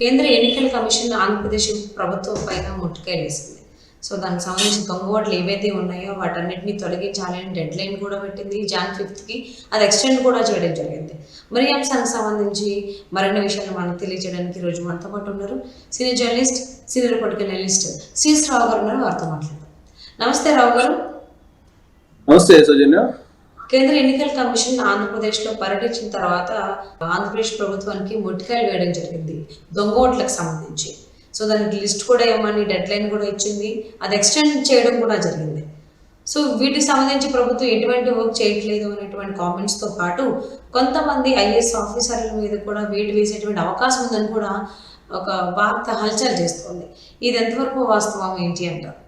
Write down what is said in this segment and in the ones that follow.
కేంద్ర ఎన్నికల కమిషన్ ఆంధ్రప్రదేశ్ ప్రభుత్వం పైన ముట్టుకాయ వేసింది. సో దానికి సంబంధించి దొంగ ఏవైతే ఉన్నాయో వాటన్నిటిని తొలగించాలని డెడ్ లైన్ కూడా పెట్టింది. జాన్ ఫిఫ్త్కి అది ఎక్స్టెండ్ కూడా చేయడం జరిగింది. మరి అంశానికి సంబంధించి మరిన్ని విషయాలు మనకు తెలియజేయడానికి ఈరోజు మనతో పాటు ఉన్నారు. Senior journalist senior political analyst C S Rao గారు ఉన్నారు. వారితో మాట్లాడతారు నమస్తే రావు గారు. నమస్తే సౌజన్య. కేంద్ర ఎన్నికల కమిషన్ ఆంధ్రప్రదేశ్లో పర్యటించిన తర్వాత ఆంధ్రప్రదేశ్ ప్రభుత్వానికి ముట్టికాయలు వేయడం జరిగింది దొంగ ఓట్లకు సంబంధించి. సో దానికి లిస్ట్ కూడా ఇవ్వమని డెడ్ లైన్ కూడా ఇచ్చింది అది ఎక్స్టెండ్ చేయడం కూడా జరిగింది. సో వీటికి సంబంధించి ప్రభుత్వం ఎటువంటి వర్క్ చేయట్లేదు అనేటువంటి కామెంట్స్తో పాటు కొంతమంది ఐఏఎస్ ఆఫీసర్ల మీద కూడా వేటు వేసేటువంటి అవకాశం ఉందని కూడా ఒక వార్త హల్చల్ చేస్తుంది. ఇది ఎంతవరకు వాస్తవం ఏంటి అంటారు?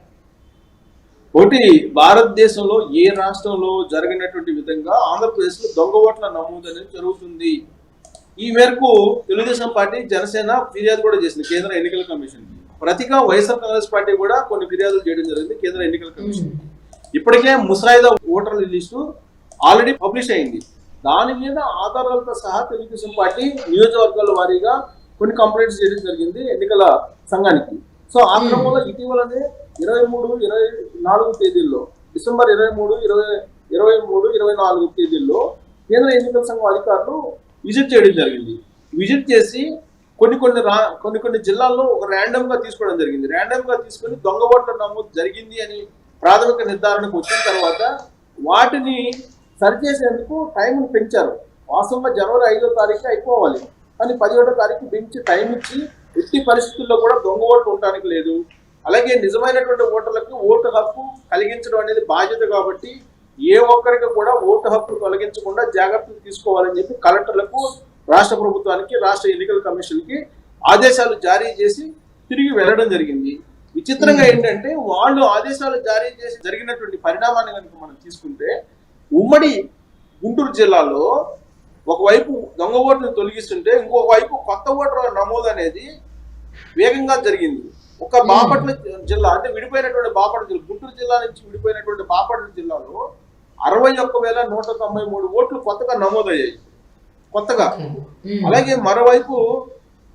ఒకటి భారతదేశంలో ఏ రాష్ట్రంలో జరిగినటువంటి విధంగా ఆంధ్రప్రదేశ్లో దొంగ ఓట్ల నమోదు అనేది జరుగుతుంది? ఈ మేరకు తెలుగుదేశం పార్టీ జనసేన ఫిర్యాదు కూడా చేసింది కేంద్ర ఎన్నికల కమిషన్. ప్రతిగా వైఎస్ఆర్ కాంగ్రెస్ పార్టీ కూడా కొన్ని ఫిర్యాదులు చేయడం జరిగింది కేంద్ర ఎన్నికల కమిషన్. ఇప్పటికే ముసాయిదా ఓటర్ల లిస్టు ఆల్రెడీ పబ్లిష్ అయింది. దాని మీద ఆధారాలతో సహా తెలుగుదేశం పార్టీ నియోజకవర్గాల వారీగా కొన్ని కంప్లైంట్స్ చేయడం జరిగింది ఎన్నికల సంఘానికి. సో ఆ క్రమంలో ఇటీవలనే ఇరవై మూడు ఇరవై నాలుగు తేదీల్లో డిసెంబర్ ఇరవై మూడు ఇరవై ఇరవై మూడు ఇరవై నాలుగు తేదీల్లో కేంద్ర ఎన్నికల సంఘం అధికారులు విజిట్ చేయడం జరిగింది. విజిట్ చేసి కొన్ని కొన్ని రా కొన్ని కొన్ని జిల్లాల్లో ఒక ర్యాండమ్గా తీసుకోవడం జరిగింది. ర్యాండమ్గా తీసుకొని దొంగ ఓట్ల నమోదు జరిగింది అని ప్రాథమిక నిర్ధారణకు వచ్చిన తర్వాత వాటిని సరిచేసేందుకు టైంను పెంచారు. వాస్తవంగా జనవరి ఐదో తారీఖు అయిపోవాలి. కానీ పదిహేడో తారీఖు పెంచి టైం ఇచ్చి ఎట్టి పరిస్థితుల్లో కూడా దొంగ ఓట్లు ఉండడానికి లేదు. అలాగే నిజమైనటువంటి ఓటర్లకు ఓటు హక్కు కలిగించడం అనేది బాధ్యత కాబట్టి ఏ ఒక్కరికి కూడా ఓటు హక్కు తొలగించకుండా జాగ్రత్తలు తీసుకోవాలని చెప్పి కలెక్టర్లకు రాష్ట్ర ప్రభుత్వానికి రాష్ట్ర ఎన్నికల కమిషన్కి ఆదేశాలు జారీ చేసి తిరిగి వెళ్ళడం జరిగింది. విచిత్రంగా ఏంటంటే వాళ్ళు ఆదేశాలు జారీ చేసి జరిగినటువంటి పరిణామాన్ని కనుక మనం తీసుకుంటే ఉమ్మడి గుంటూరు జిల్లాలో ఒకవైపు దొంగ ఓట్లను తొలగిస్తుంటే ఇంకొక వైపు కొత్త ఓటర్ల నమోదు అనేది వేగంగా జరిగింది. ఒక బాపట్ల జిల్లా అంటే విడిపోయినటువంటి బాపట్ల జిల్లా గుంటూరు జిల్లా నుంచి విడిపోయినటువంటి బాపట్ల జిల్లాలో అరవై ఒక్క వేల నూట తొంభై మూడు ఓట్లు కొత్తగా నమోదయ్యాయి. కొత్తగా. అలాగే మరోవైపు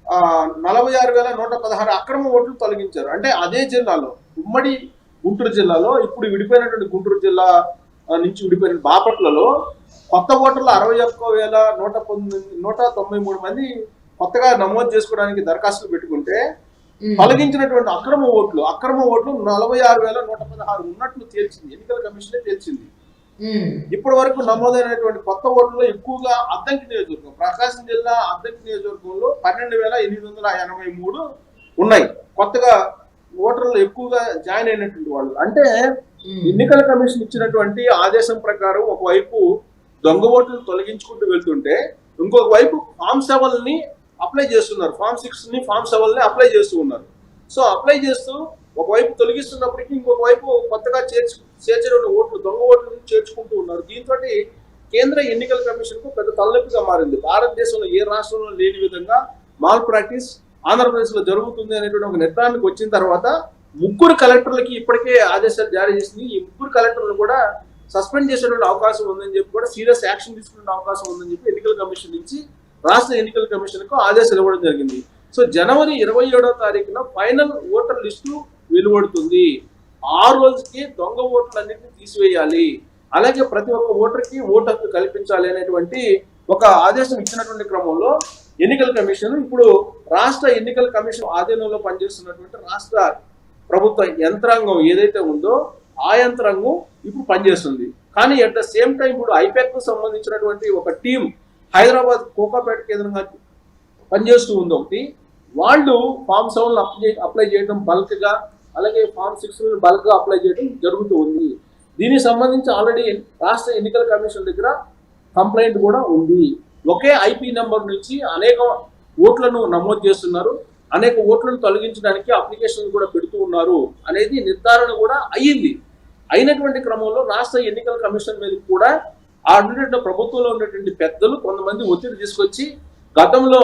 ఆ, నలభై ఆరు వేల నూట పదహారు అక్రమ ఓట్లు తొలగించారు. అంటే అదే జిల్లాలో ఉమ్మడి గుంటూరు జిల్లాలో ఇప్పుడు విడిపోయినటువంటి గుంటూరు జిల్లా నుంచి విడిపోయిన బాపట్లలో కొత్త ఓటర్లు అరవై ఒక్క వేల నూట పంతొమ్మిది నూట తొంభై మూడు మంది కొత్తగా నమోదు చేసుకోవడానికి దరఖాస్తులు పెట్టుకుంటే తొలగించినటువంటి అక్రమ ఓట్లు అక్రమ ఓట్లు నలభై ఆరు వేల నూట పదహారు ఉన్నట్లు తేల్చింది. ఎన్నికల కమిషనే తేల్చింది. ఇప్పటి వరకు నమోదైనటువంటి కొత్త ఓట్లలో ఎక్కువగా అద్దంకి నియోజకవర్గం ప్రకాశం జిల్లా అద్దంకి నియోజకవర్గంలో పన్నెండు వేల ఎనిమిది వందల ఎనభై మూడు ఉన్నాయి. కొత్తగా ఓటర్లు ఎక్కువగా జాయిన్ అయినటువంటి వాళ్ళు. అంటే ఎన్నికల కమిషన్ ఇచ్చినటువంటి ఆదేశం ప్రకారం ఒకవైపు దొంగ ఓట్లు తొలగించుకుంటూ వెళ్తుంటే ఇంకొక వైపు ఫామ్ సెవెన్ని అప్లై చేస్తున్నారు. ఫామ్ సిక్స్ని ఫామ్ సెవెన్ని అప్లై చేస్తూ ఉన్నారు. సో అప్లై చేస్తూ ఒకవైపు తొలగిస్తున్నప్పటికీ ఇంకొక వైపు కొత్తగా చేర్చు చేర్చిన ఓట్లు దొంగ ఓట్లు చేర్చుకుంటూ ఉన్నారు. దీంతో కేంద్ర ఎన్నికల కమిషన్కు పెద్ద తలనొప్పిగా మారింది. భారతదేశంలో ఏ రాష్ట్రంలో లేని విధంగా మాల్ ప్రాక్టీస్ ఆంధ్రప్రదేశ్లో జరుగుతుంది అనేటువంటి ఒక నిర్ధారణకు వచ్చిన తర్వాత ముగ్గురు కలెక్టర్లకి ఇప్పటికే ఆదేశాలు జారీ చేసింది. ఈ ముగ్గురు కలెక్టర్లు కూడా సస్పెండ్ చేసేటువంటి అవకాశం ఉందని చెప్పి కూడా సీరియస్ యాక్షన్ తీసుకునే అవకాశం ఉందని చెప్పి ఎన్నికల కమిషన్ నుంచి రాష్ట్ర ఎన్నికల కమిషన్కు ఆదేశాలు ఇవ్వడం జరిగింది. సో జనవరి ఇరవై ఏడో తారీఖున ఫైనల్ ఓటర్ లిస్టు వెలువడుతుంది. ఆ రోజుకి దొంగ ఓట్లన్నింటినీ తీసివేయాలి. అలాగే ప్రతి ఒక్క ఓటర్కి ఓటు హక్కు కల్పించాలి అనేటువంటి ఒక ఆదేశం ఇచ్చినటువంటి క్రమంలో ఎన్నికల కమిషన్ ఇప్పుడు రాష్ట్ర ఎన్నికల కమిషన్ ఆధీనంలో పనిచేస్తున్నటువంటి రాష్ట్ర ప్రభుత్వ యంత్రాంగం ఏదైతే ఉందో ఆ యంత్రాంగం ఇప్పుడు పనిచేస్తుంది. కానీ అట్ ద సేమ్ టైం ఇప్పుడు ఐపాక్కు సంబంధించినటువంటి ఒక టీం హైదరాబాద్ కోకాపేట కేంద్రంగా పనిచేస్తూ ఉంది ఒకటి. వాళ్ళు ఫామ్ సెవెన్ అప్లై అప్లై చేయడం బల్క్గా అలాగే ఫామ్ సిక్స్ బల్క్గా అప్లై చేయడం జరుగుతూ ఉంది. దీనికి సంబంధించి ఆల్రెడీ రాష్ట్ర ఎన్నికల కమిషన్ దగ్గర కంప్లైంట్ కూడా ఉంది. ఒకే ఐపీ నెంబర్ నుంచి అనేక ఓట్లను నమోదు చేస్తున్నారు. అనేక ఓట్లను తొలగించడానికి అప్లికేషన్ కూడా పెడుతూ ఉన్నారు అనేది నిర్ధారణ కూడా అయ్యింది. అయినటువంటి క్రమంలో రాష్ట్ర ఎన్నికల కమిషన్ మీద కూడా ఆ ఉన్నటువంటి ప్రభుత్వంలో ఉన్నటువంటి పెద్దలు కొంతమంది ఒత్తిడి తీసుకొచ్చి గతంలో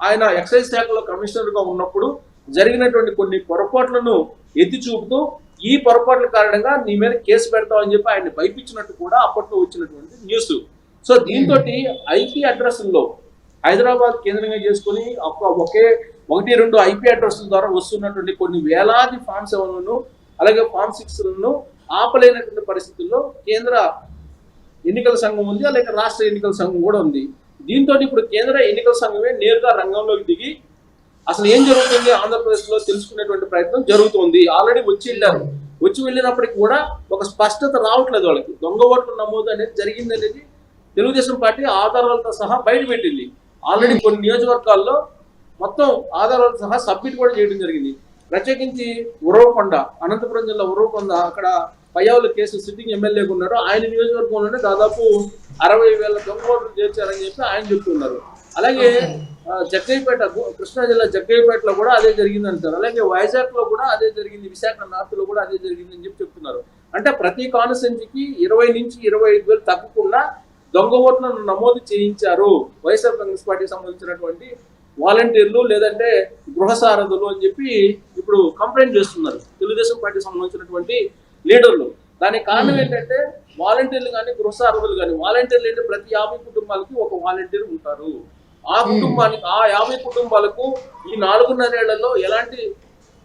ఆయన ఎక్సైజ్ శాఖలో కమిషనర్గా ఉన్నప్పుడు జరిగినటువంటి కొన్ని పొరపాట్లను ఎత్తి చూపుతూ ఈ పొరపాట్ల కారణంగా నీ మీద కేసు పెడతామని చెప్పి ఆయన భయపించినట్టు కూడా అప్పట్లో వచ్చినటువంటి న్యూస్. సో దీంతో ఐపీ అడ్రస్లో హైదరాబాద్ కేంద్రంగా చేసుకుని ఒకే ఒకటి రెండు ఐపీ అడ్రస్ల ద్వారా వస్తున్నటువంటి కొన్ని వేలాది ఫామ్ సెవెన్లను అలాగే ఫామ్ సిక్స్లను ఆపలేనటువంటి పరిస్థితుల్లో కేంద్ర ఎన్నికల సంఘం ఉంది అలాగే రాష్ట్ర ఎన్నికల సంఘం కూడా ఉంది? దీంతో ఇప్పుడు కేంద్ర ఎన్నికల సంఘమే నేరుగా రంగంలోకి దిగి అసలు ఏం జరుగుతుంది? ఆంధ్రప్రదేశ్లో తెలుసుకునేటువంటి ప్రయత్నం జరుగుతుంది. ఆల్రెడీ వచ్చి వెళ్ళారు. వచ్చి వెళ్ళినప్పటికి కూడా ఒక స్పష్టత రావట్లేదు వాళ్ళకి. దొంగ ఓట్లు నమోదు అనేది జరిగింది అనేది తెలుగుదేశం పార్టీ ఆధారాలతో సహా బయటపెట్టింది ఆల్రెడీ కొన్ని నియోజకవర్గాల్లో మొత్తం ఆధారాలతో సహా సబ్మిట్ కూడా చేయడం జరిగింది. ప్రత్యేకించి ఉరవకొండ అనంతపురం జిల్లా ఉరవకొండ అక్కడ పయ్యావుల కేసు సిట్టింగ్ ఎమ్మెల్యేగా ఉన్నారు. ఆయన నియోజకవర్గంలోనే దాదాపు అరవై వేల దొంగ ఓట్లు చేర్చారని చెప్పి ఆయన చెప్తున్నారు. అలాగే జగ్గయ్యపేట కృష్ణా జిల్లా జగ్గయ్యపేటలో కూడా అదే జరిగింది అంటారు అలాగే వైజాగ్లో కూడా అదే జరిగింది. విశాఖ నార్త్లో కూడా అదే జరిగింది అని చెప్పి చెప్తున్నారు. అంటే ప్రతి కాన్స్టెన్సీకి ఇరవై నుంచి ఇరవై ఐదు వేలు తగ్గకుండా దొంగ ఓట్లను నమోదు చేయించారు. వైఎస్ఆర్ కాంగ్రెస్ పార్టీకి సంబంధించినటువంటి వాలంటీర్లు లేదంటే గృహ సారథులు అని చెప్పి ఇప్పుడు కంప్లైంట్ చేస్తున్నారు. తెలుగుదేశం పార్టీకి సంబంధించినటువంటి లీడర్లు. దానికి కారణం ఏంటంటే వాలంటీర్లు కానీ గృహ సారథులు కానీ వాలంటీర్లు అంటే ప్రతి యాభై కుటుంబాలకి ఒక వాలంటీర్ ఉంటారు. ఆ కుటుంబానికి ఆ యాభై కుటుంబాలకు ఈ నాలుగున్నరేళ్ళలో ఎలాంటి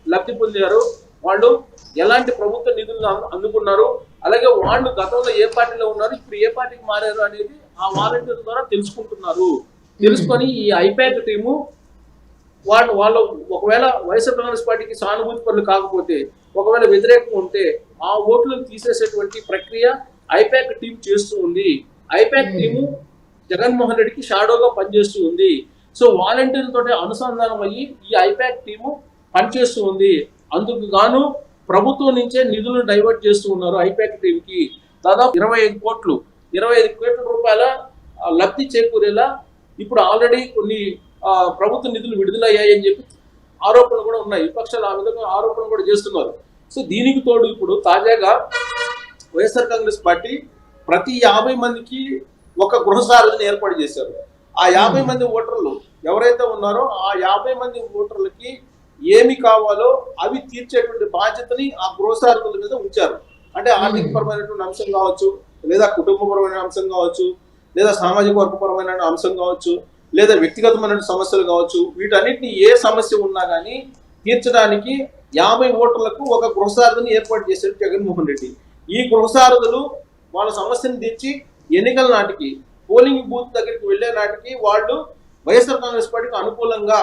లబ్ధి పొందారు? వాళ్ళు ఎలాంటి ప్రభుత్వ నిధులను అందు- అందుకున్నారు? అలాగే వాళ్ళు గతంలో ఏ పార్టీలో ఉన్నారు? ఇప్పుడు ఏ పార్టీకి మారారు అనేది ఆ వాలంటీర్ ద్వారా తెలుసుకుంటున్నారు. తెలుసుకొని ఈ ఐపాక్ టీము వాళ్ళు వాళ్ళు ఒకవేళ వైఎస్ఆర్ కాంగ్రెస్ పార్టీకి సానుభూతి పనులు కాకపోతే ఒకవేళ వ్యతిరేకం ఉంటే ఆ ఓట్లను తీసేసేటువంటి ప్రక్రియ ఐపాక్ టీం చేస్తూ ఉంది. ఐపాక్ టీము జగన్మోహన్ రెడ్డికి షాడోగా పనిచేస్తూ ఉంది. సో వాలంటీర్లతోటి అనుసంధానం అయ్యి ఈ ఐపాక్ టీము పనిచేస్తూ ఉంది. అందుకు గాను ప్రభుత్వం నుంచే నిధులను డైవర్ట్ చేస్తూ ఉన్నారు ఐపాక్ టీంకి. దాదాపు ఇరవై ఐదు కోట్లు ఇరవై ఐదు కోట్ల రూపాయల లబ్ధి చేకూరేలా ఇప్పుడు ఆల్రెడీ కొన్ని ప్రభుత్వ నిధులు విడుదలయ్యాయి అని చెప్పి ఆరోపణలు కూడా ఉన్నాయి. విపక్షాలు ఆ విధంగా ఆరోపణలు కూడా చేస్తున్నారు. సో దీనికి తోడు ఇప్పుడు తాజాగా వైఎస్ఆర్ కాంగ్రెస్ పార్టీ ప్రతి యాభై మందికి ఒక గృహసారథిని ఏర్పాటు చేశారు. ఆ యాభై మంది ఓటర్లు ఎవరైతే ఉన్నారో ఆ యాభై మంది ఓటర్లకి ఏమి కావాలో అవి తీర్చేటువంటి బాధ్యతని ఆ గృహసారథుల మీద ఉంచారు. అంటే ఆర్థిక పరమైనటువంటి అంశం కావచ్చు లేదా కుటుంబపరమైన అంశం కావచ్చు లేదా సామాజిక వర్గపరమైన అంశం కావచ్చు లేదా వ్యక్తిగతమైన సమస్యలు కావచ్చు వీటన్నిటిని ఏ సమస్య ఉన్నా కానీ తీర్చడానికి యాభై ఓటర్లకు ఒక గృహసారథిని ఏర్పాటు చేశారు జగన్మోహన్ రెడ్డి. ఈ గృహసారథులు వాళ్ళ సమస్యను తీర్చి ఎన్నికల నాటికి పోలింగ్ బూత్ దగ్గరికి వెళ్ళే నాటికి వాళ్ళు వైఎస్ఆర్ కాంగ్రెస్ పార్టీకి అనుకూలంగా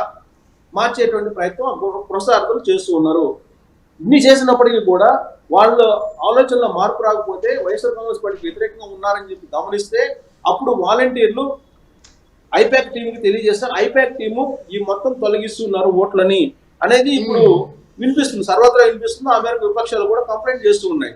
మార్చేటువంటి ప్రయత్నం గృహసారథులు చేస్తూ ఉన్నారు. ఇన్ని చేసినప్పటికీ కూడా వాళ్ళ ఆలోచనలో మార్పు రాకపోతే వైఎస్ఆర్ కాంగ్రెస్ పార్టీకి వ్యతిరేకంగా ఉన్నారని చెప్పి గమనిస్తే అప్పుడు వాలంటీర్లు ఐపాక్ టీంకి తెలియజేస్తే ఐపాక్ టీము ఈ మొత్తం తొలగిస్తున్నారు ఓట్లని అనేది ఇప్పుడు వినిపిస్తుంది. సర్వత్రా వినిపిస్తుంది. ఆ మేరకు విపక్షాలు కూడా కంప్లైంట్ చేస్తూ ఉన్నాయి.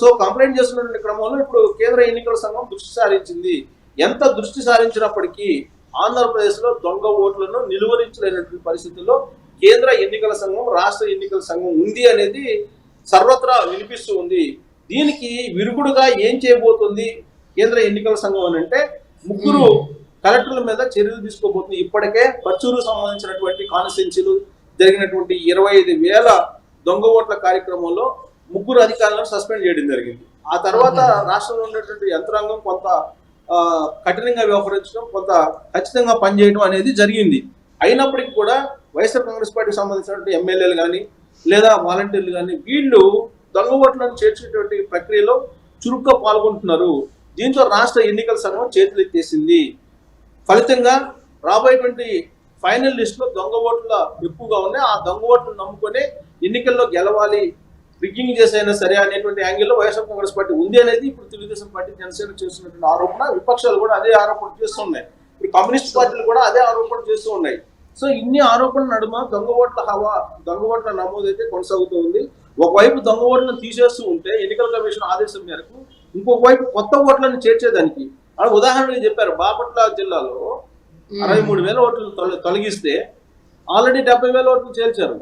సో- కంప్లైంట్ చేస్తున్నటువంటి క్రమంలో ఇప్పుడు కేంద్ర ఎన్నికల సంఘం దృష్టి సారించింది. ఎంత దృష్టి సారించినప్పటికీ ఆంధ్రప్రదేశ్లో దొంగ ఓట్లను నిలువరించలేనటువంటి పరిస్థితుల్లో కేంద్ర ఎన్నికల సంఘం రాష్ట్ర ఎన్నికల సంఘం ఉంది అనేది సర్వత్రా వినిపిస్తూ ఉంది. దీనికి విరుగుడుగా ఏం చేయబోతుంది కేంద్ర ఎన్నికల సంఘం అని అంటే ముగ్గురు కలెక్టర్ల మీద చర్యలు తీసుకోబోతుంది. ఇప్పటికే పచ్చూరు సంబంధించినటువంటి కాన్స్టిట్యున్సీలు జరిగినటువంటి ఇరవై ఐదు వేల దొంగ ఓట్ల కార్యక్రమంలో ముగ్గురు అధికారులను సస్పెండ్ చేయడం జరిగింది. ఆ తర్వాత రాష్ట్రంలో ఉన్నటువంటి యంత్రాంగం కొంత కఠినంగా వ్యవహరించడం కొంత ఖచ్చితంగా పనిచేయడం అనేది జరిగింది. అయినప్పటికీ కూడా వైఎస్ఆర్ కాంగ్రెస్ పార్టీకి సంబంధించినటువంటి ఎమ్మెల్యేలు కానీ లేదా వాలంటీర్లు కానీ వీళ్ళు దొంగ ఓట్లను చేర్చేటువంటి ప్రక్రియలో చురుగ్గా పాల్గొంటున్నారు. దీంతో రాష్ట్ర ఎన్నికల సంఘం చేతులెత్తేసింది. ఫలితంగా రాబోయేటువంటి ఫైనల్ లిస్ట్లో దొంగ ఓట్ల ఎక్కువగా ఉన్నాయి. ఆ దొంగ ఓట్లు నమ్ముకొని ఎన్నికల్లో గెలవాలి రిగ్గింగ్ చేసైనా సరే అనేటువంటి యాంగిల్లో వైఎస్ఆర్ కాంగ్రెస్ పార్టీ ఉంది అనేది ఇప్పుడు తెలుగుదేశం పార్టీ జనసేన చేస్తున్నటువంటి ఆరోపణ. విపక్షాలు కూడా అదే ఆరోపణ చేస్తున్నాయి ఇప్పుడు కమ్యూనిస్ట్ పార్టీలు కూడా అదే ఆరోపణ చేస్తూ ఉన్నాయి. సో ఇన్ని ఆరోపణల నడుమ దొంగ ఓట్ల హవా దొంగ ఓట్ల నమోదు అయితే కొనసాగుతూ ఉంది ఒకవైపు దొంగ ఓట్లను తీసేస్తూ ఉంటే ఎన్నికల కమిషన్ ఆదేశం మేరకు ఇంకొక వైపు కొత్త ఓట్లను చేర్చేదానికి అలా ఉదాహరణకి చెప్పారు. బాపట్ల జిల్లాలో అరవై మూడు వేల ఓట్లు తొల- తొలగిస్తే ఆల్రెడీ డెబ్బై వేల ఓట్లు చేర్చారు.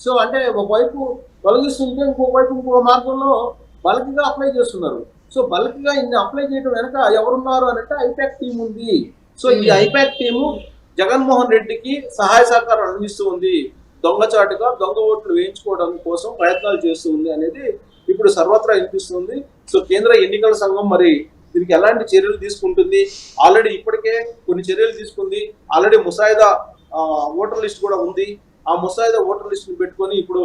సో అంటే ఒకవైపు తొలగిస్తుంటే ఇంకొక వైపు ఇంకో మార్గంలో బల్క్గా అప్లై చేస్తున్నారు. సో బల్క్గా ఇన్ని అప్లై చేయడం వెనక ఎవరున్నారు అని అంటే ఐపాక్ టీం ఉంది. సో ఈ ఐపాక్ టీము జగన్మోహన్ రెడ్డికి సహాయ సహకారం అందిస్తూ ఉంది. దొంగచాటుగా దొంగ ఓట్లు వేయించుకోవడం కోసం ప్రయత్నాలు చేస్తూ ఉంది అనేది ఇప్పుడు సర్వత్రా వినిపిస్తుంది సో కేంద్ర ఎన్నికల సంఘం మరి దీనికి ఎలాంటి చర్యలు తీసుకుంటుంది? ఆల్రెడీ ఇప్పటికే కొన్ని చర్యలు తీసుకుంది. ఆల్రెడీ ముసాయిదా ఓటర్ లిస్ట్ కూడా ఉంది. ఆ ముసాయిదా ఓటర్ లిస్ట్ని పెట్టుకొని ఇప్పుడు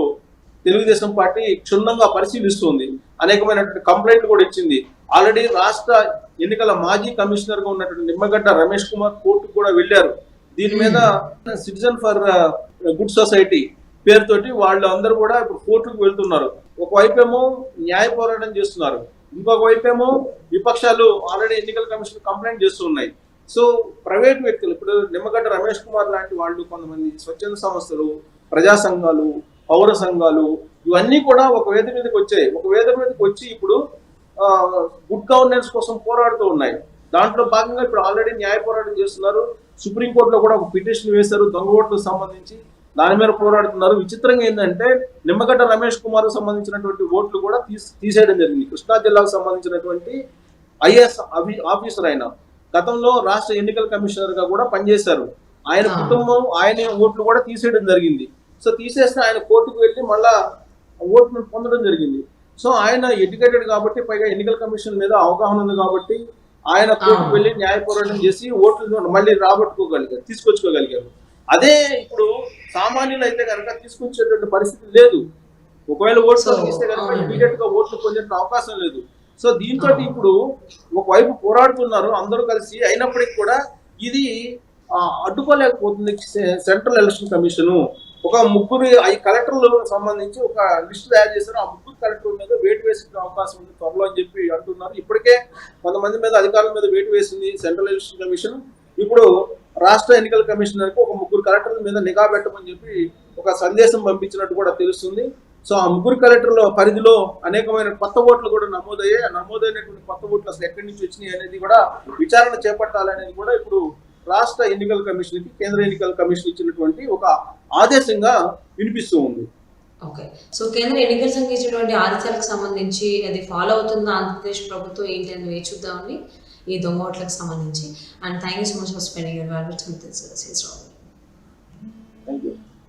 తెలుగుదేశం పార్టీ క్షుణ్ణంగా పరిశీలిస్తుంది. అనేకమైనటువంటి కంప్లైంట్లు కూడా ఇచ్చింది. ఆల్రెడీ రాష్ట్ర ఎన్నికల మాజీ కమిషనర్గా ఉన్నటువంటి నిమ్మగడ్డ రమేష్ కుమార్ కోర్టుకు కూడా వెళ్ళారు. దీని మీద సిటిజన్ ఫర్ గుడ్ సొసైటీ పేరుతోటి వాళ్ళు అందరూ కూడా ఇప్పుడు కోర్టుకు వెళ్తున్నారు. ఒకవైపు ఏమో న్యాయ పోరాటం చేస్తున్నారు. ఇంకొక వైపు ఏమో విపక్షాలు ఆల్రెడీ ఎన్నికల కమిషన్ కంప్లైంట్ చేస్తున్నాయి. సో ప్రైవేట్ వ్యక్తులు ఇప్పుడు నిమ్మగడ్డ రమేష్ కుమార్ లాంటి వాళ్ళు కొంతమంది స్వచ్ఛంద సంస్థలు ప్రజా సంఘాలు పౌర సంఘాలు ఇవన్నీ కూడా ఒక వేదిక మీదకి వచ్చాయి. ఒక వేద మీదకి వచ్చి ఇప్పుడు గుడ్ గవర్నెన్స్ కోసం పోరాడుతూ ఉన్నాయి. దాంట్లో భాగంగా ఇప్పుడు ఆల్రెడీ న్యాయ పోరాటం చేస్తున్నారు. సుప్రీంకోర్టులో కూడా ఒక పిటిషన్ వేశారు. దొంగ ఓట్లకు సంబంధించి దాని మీద పోరాడుతున్నారు. విచిత్రంగా ఏంటంటే నిమ్మగడ్డ రమేష్ కుమార్ సంబంధించినటువంటి ఓట్లు కూడా తీస్- తీసేయడం జరిగింది. కృష్ణా జిల్లాకు సంబంధించినటువంటి ఐఎస్ ఆఫీసర్ ఆయన. గతంలో రాష్ట్ర ఎన్నికల కమిషనర్గా కూడా పనిచేశారు. ఆయన. కుటుంబం ఆయన ఓట్లు కూడా తీసేయడం జరిగింది. సో తీసేస్తే ఆయన కోర్టుకు వెళ్ళి మళ్ళా ఓట్లు పొందడం జరిగింది. సో ఆయన ఎడ్యుకేటెడ్ కాబట్టి పైగా ఎన్నికల కమిషన్ మీద అవగాహన ఉంది కాబట్టి ఆయన కోర్టుకు. వెళ్ళి న్యాయ పోరాటం చేసి ఓట్లు మళ్ళీ రాబట్టుకోగలిగారు తీసుకొచ్చుకోగలిగారు. అదే ఇప్పుడు సామాన్యులు అయితే కనుక తీసుకొచ్చేటువంటి పరిస్థితి లేదు. ఒకవేళ ఓట్లు తీస్తే కనుక. ఇమీడియట్గా ఓట్లు పొందే అవకాశం లేదు. సో దీంతో. ఇప్పుడు ఒకవైపు పోరాడుతున్నారు అందరూ కలిసి అయినప్పటికీ కూడా ఇది అడ్డుకోలేకపోతుంది సెంట్రల్ ఎలక్షన్ కమిషన్. ఒక ముగ్గురు ఐ కలెక్టర్లకు సంబంధించి ఒక లిస్ట్ తయారు చేశారు. ఆ ముగ్గురు కలెక్టర్ మీద వేటు వేసే అవకాశం ఉంది త్వరలో అని చెప్పి అంటున్నారు. ఇప్పటికే కొంతమంది మీద అధికారుల మీద వేటు వేసింది సెంట్రల్ ఎలక్షన్ కమిషన్. ఇప్పుడు రాష్ట్ర ఎన్నికల కమిషనర్కు ఒక ముగ్గురు కలెక్టర్ల మీద నిఘా పెట్టమని చెప్పి ఒక సందేశం పంపించినట్టు కూడా తెలుస్తుంది. సో ఆ ముగ్గురు కలెక్టర్ల పరిధిలో అనేకమైన కొత్త ఓట్లు కూడా నమోదయ్యాయి. ఆ నమోదైనటువంటి కొత్త ఓట్లు అసలు ఎక్కడి నుంచి వచ్చినాయి అనేది కూడా విచారణ చేపట్టాలనేది కూడా ఇప్పుడు రాష్ట్ర ఎన్నికల కమిషన్కి కేంద్ర ఎన్నికల కమిషన్ ఇచ్చినటువంటి ఒక ఆదేశంగా వినిపిస్తూ ఉంది. ఓకే. సో కేంద్ర ఎన్నికల సంఘం ఇచ్చినటువంటి ఆదేశాలకు సంబంధించి అది ఫాలో అవుతుందా ఆంధ్రప్రదేశ్ ప్రభుత్వం ఏంటి అని వేచి చూద్దామండి. ఈ దొంగ ఓట్లకు సంబంధించి. And thank you so much for spending your valuable time this is wrong thank you